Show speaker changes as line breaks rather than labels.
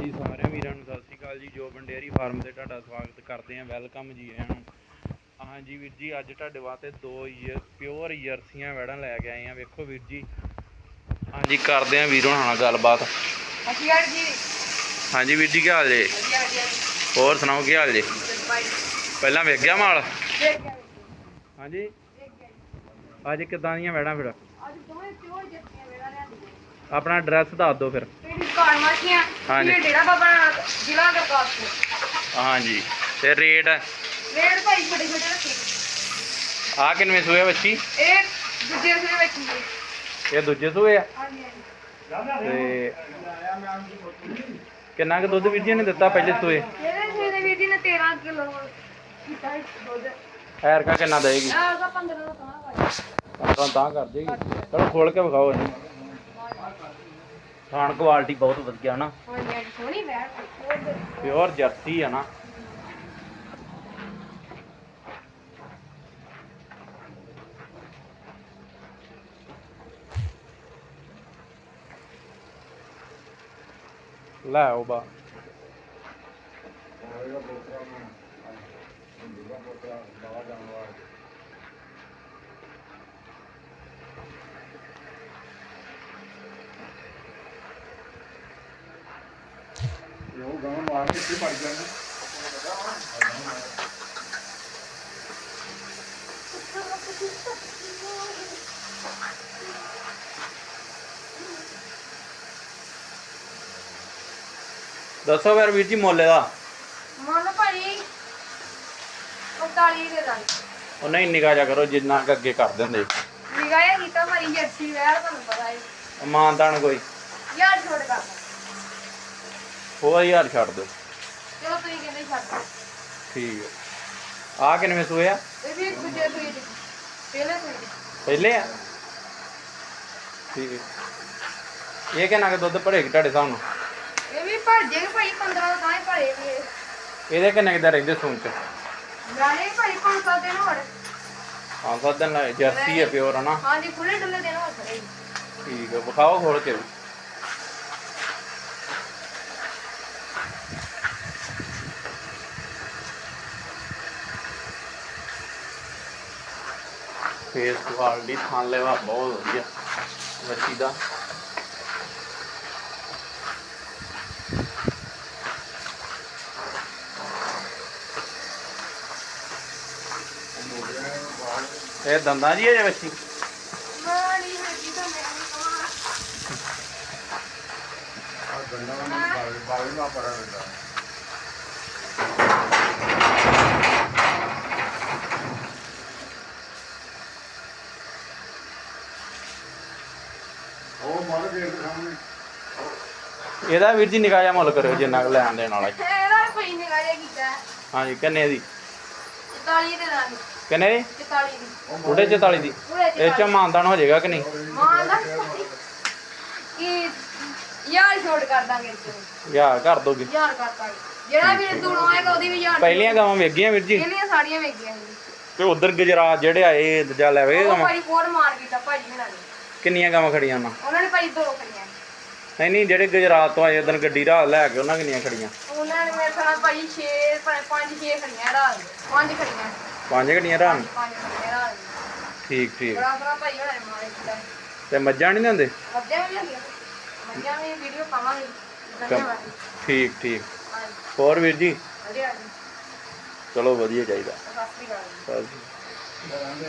ਹਾਂਜੀ ਸਾਰਿਆਂ ਵੀਰਾਂ ਨੂੰ ਸਤਿ ਸ਼੍ਰੀ ਅਕਾਲ ਜੀ ਜੋਬਨ ਡੇਅਰੀ ਫਾਰਮ ਤੇ ਤੁਹਾਡਾ ਸਵਾਗਤ ਕਰਦੇ ਹਾਂ ਵੈਲਕਮ ਜੀ ਆਇਆਂ ਨੂੰ। ਹਾਂਜੀ ਵੀਰ ਜੀ ਅੱਜ ਤੁਹਾਡੇ ਵਾਸਤੇ ਦੋ ਪਿਓਰ ਜਰਸੀਆਂ ਵੜਾਂ ਲੈ ਕੇ ਆਏ ਆ ਵੇਖੋ ਵੀਰ ਜੀ। ਹਾਂਜੀ ਕਰਦੇ ਹਾਂ ਵੀਰੋਂ ਨਾਲ ਗੱਲਬਾਤ।
ਜੀ।
ਹਾਂਜੀ ਵੀਰ ਜੀ ਕੀ ਹਾਲ ਜੇ?
ਵਧੀਆ ਵਧੀਆ
ਹੋਰ ਸੁਣਾਓ ਕੀ ਹਾਲ ਜੇ? ਪਹਿਲਾਂ ਵੇਖ ਗਿਆ ਮਾਲ? ਹਾਂਜੀ ਅੱਜ ਕਿੱਦਾਂ ਦੀਆਂ ਵੜਾਂ ਫਿਰ?
ਅੱਜ ਦੋਵੇਂ ਪਿਓਰ
ਆਪਣਾ ਐਡਰੈਸ ਦੱਸ ਦਿਓ ਫਿਰ।
ਤੇਰੀ ਦੁਕਾਨ ਮਾਸੀਆਂ
ਹਾਂਜੀ।
ਇਹ ਡੇਰਾ ਬਾਬਾ ਨਾਨਕ, ਜ਼ਿਲ੍ਹਾ ਗੁਰਦਾਸਪੁਰ?
ਹਾਂਜੀ ਤੇ ਰੇਟ
ਰੇਟ ਭਾਈ ਛੋਟੇ ਛੋਟੇ ਰੱਖੇ।
ਆ ਕਿੰਨੇ ਸੂਏ ਬੱਚੀ?
ਇਹ ਦੂਜੇ ਦੇ ਵਿੱਚ ਜੀ
ਇਹ ਦੂਜੇ ਸੂਏ ਆ?
ਹਾਂਜੀ ਹਾਂਜੀ।
ਤੇ ਕਿੰਨਾ ਕੁ ਦੁੱਧ ਵੀਰ ਜੀ ਨੇ ਦਿੱਤਾ ਪਹਿਲੇ ਸੂਏ?
ਇਹਦੇ ਦੇ ਵੀਰ ਜੀ ਨੇ 13 ਕਿਲੋ ਕੀਤਾ ਸੀ ਦੁੱਧ।
ਐਰਕਾ ਕਿੰਨਾ ਦੇਗੀ
ਆਹ ਉਹਦਾ 15 ਦਾ। ਤਾਂ ਭਾਈ
ਤਾਂ ਤਾਂ ਕਰ ਦੇਗੀ। ਚਲੋ ਖੋਲ ਕੇ ਵਿਖਾਓ ਇਹਨੂੰ। ਖਾਣ ਕੁਆਲਿਟੀ ਬਹੁਤ ਵਧੀਆ ਨਾ
ਹਾਂਜੀ ਹਾਂਜੀ ਸੋਹਣੀ ਬੈਠ ਹੋਰ
ਪਿਓਰ ਜਰਸੀ ਆ ਨਾ। ਲੈ ਆਓ ਬਾ
ਉਹ ਗਾਂ ਮਾਰ ਕੇ ਤੇ ਪੜ ਜਾਣਾ
ਦੱਸੋ ਫਿਰ ਵੀਰ ਜੀ ਮੁੱਲ ਦਾ
ਮੰਨ ਭਾਈ 45 ਦੇ ਦਾਂ।
ਉਹ ਨਹੀਂ ਨਿਗਾਹ ਜਾ ਕਰੋ ਜਿੰਨਾ ਕੁ ਅੱਗੇ ਕਰ ਦਿੰਦੇ।
ਨਿਗਾਇਆ ਕੀਤਾ ਭਾਈ ਜੱਟੀ ਵੈਰ ਤੁਹਾਨੂੰ ਪਤਾ ਹੈ
ਮਾਨਤਾਨ ਕੋਈ।
ਯਾਰ ਛੋੜ ਕਰ।
ਹੋਰ ਯਾਰ ਛੱਡ ਦਿਓ।
ਚਲੋ ਤੁਸੀਂ ਕਹਿੰਦੇ ਛੱਡ ਦਿਓ।
ਠੀਕ ਹੈ ਆ ਕਿੰਨੇ ਸੂਏ ਆ?
ਇਹ ਵੀ ਦੂਜੇ ਸੂਈ ਦੀ। ਪਹਿਲੇ ਸੂਈ ਦੀ।
ਪਹਿਲੇ ਆ? ਠੀਕ ਹੈ ਇਹ ਕਿੰਨਾ ਕੁ ਦੁੱਧ ਭਰੇਗੀ ਤੁਹਾਡੇ ਹਿਸਾਬ ਨਾਲ?
ਇਹ ਵੀ ਭਰ ਜੇ ਭਾਈ 15 ਦਾ ਤਾਂ ਹੀ ਭਰੇ ਵੀ ਇਹ।
ਇਹਦੇ ਕਿੰਨੇ ਕੁ ਦਾ ਰਹਿੰਦੇ ਸੂਣ ਚ?
ਨਾਲੇ ਭਾਈ ਪੰਜ ਸੱਤ ਦਿਨ ਹੋਰ।
ਹਾਂ ਸੱਤ ਦਿਨ ਲਾਏ ਜਰਸੀ ਹੈ ਪਿਓਰ ਹੈ ਨਾ
ਹਾਂਜੀ ਖੁੱਲੇ ਡੁੱਲੇ ਦਿਨ ਹੋਰ ਖੜੇ
ਠੀਕ ਹੈ ਵਿਖਾਓ ਖੋਲ ਕੇ। ਫੇਸ ਕੁਆਲਿਟੀ ਥਾਂ ਲੈਵਾ, ਬਹੁਤ ਵਧੀਆ। ਬੱਚੀ ਦਾ। ਇਹ ਦੰਦਾਂ ਜੀ ਹੈ ਬੱਚੀ
ਆ ਗੰਡਾ ਨੂੰ ਬਾਲ ਬਾਲ ਨਾ ਪੜਾ ਰਹਿੰਦਾ ਉਹ ਮਾਰ ਗੇਟ ਦੇ ਸਾਹਮਣੇ
ਇਹਦਾ ਵੀਰ ਜੀ ਨਿਗਾਹ ਜਿਹਾ ਮੁੱਲ ਕਰਿਓ ਜਿੰਨਾ ਕੁ ਲੈਣ ਦੇਣ ਵਾਲਾ ਜੀ।
ਇਹਦਾ ਵੀ ਭਾਈ ਨਿਗਾਇਆ ਕੀਤਾ।
ਹਾਂਜੀ ਕਿੰਨੇ ਦੀ?
44 ਦੇ ਦਾਂ
ਕਿੰਨੇ ਦੀ?
44 ਦੀ।
ਉਹਦੇ 44 ਦੀ।
ਉਹਦੇ
ਇਹ ਚ ਮਾਨਦਾਨ ਹੋ ਜਾਏਗਾ ਕਿ ਨਹੀਂ?
ਮਾਂ ਦਾ ਕਿ ਯਾਰ ਛੋੜ ਕਰ ਦਾਂਗੇ
ਯਾਰ ਕਰ ਦੋਗੇ।
ਯਾਰ ਕਰਤਾ ਜਿਹੜਾ ਵੀ ਦੂਰੋਂ ਆਏਗਾ ਉਹਦੀ ਵੀ ਯਾਰ
ਪਹਿਲੀਆਂ ਗਾਵਾਂ ਵੇਗੀਆਂ ਵੀਰ ਜੀ।
ਇਹਨੀਆਂ ਸਾੜੀਆਂ ਵੇਖੀਆਂ ਸੀ
ਤੇ ਉਧਰ ਗੁਜਰਾਤ ਜਿਹੜੇ ਆਏ ਦੂਜਾ ਲੈਵੇ
ਉਹ
ਗਾਵਾਂ।
ਭਾਈ ਫੋਰ ਮਾਰ ਕੀਤਾ ਭਾਜੀ ਹੁਣਾਂ ਨੇ।
ਕਿੰਨੀਆਂ ਗਾਵਾਂ ਖੜੀਆਂ ਉਹਨਾਂ?
ਉਹਨਾਂ ਨੇ ਭਾਈ ਦੋ ਕਰੀਆਂ
ਨਹੀਂ ਨਹੀਂ ਜਿਹੜੇ ਗੁਜਰਾਤ ਤੋਂ ਆਏ ਉਧਰ ਗੱਡੀ ਰਾਤ ਲੈ ਕੇ ਉਹਨਾਂ ਕਿੰਨੀਆਂ ਖੜੀਆਂ?
ਉਹਨਾਂ ਨੇ ਮੇਰੇ ਖਿਆਲ ਭਾਈ 6 5 6 ਖੜੀਆਂ ਪੰਜ ਖੜੀਆਂ।
ਪੰਜ ਗੱਡੀਆਂ
ਪੰਜ ਖੜੀਆਂ ਰਾਤ
ਠੀਕ ਠੀਕ।
ਬੜਾ ਬੜਾ ਭਾਈ ਹੁਣਾਂ ਨੇ ਮਾਰੇ ਕੀਤਾ
ਤੇ ਮੱਝਾਂ ਨਹੀਂ ਦਿੰਦੇ
ਮੱਝਾਂ ਵੀ ਲੱਗੀਆਂ ਮੱਝਾਂ ਵੀ ਵੀਡੀਓ ਪਾਵਾਂਗੇ। ਧੰਨਵਾਦ।
ਠੀਕ ਠੀਕ।
ਹਾਂਜੀ।
ਹੋਰ ਵੀਰ ਜੀ?
ਵਧੀਆ ਜੀ।
ਚਲੋ ਵਧੀਆ ਚਾਹੀਦਾ।
ਸਤਿ ਸ਼੍ਰੀ ਅਕਾਲ
ਸਤਿ ਸ਼੍ਰੀ ਅਕਾਲ।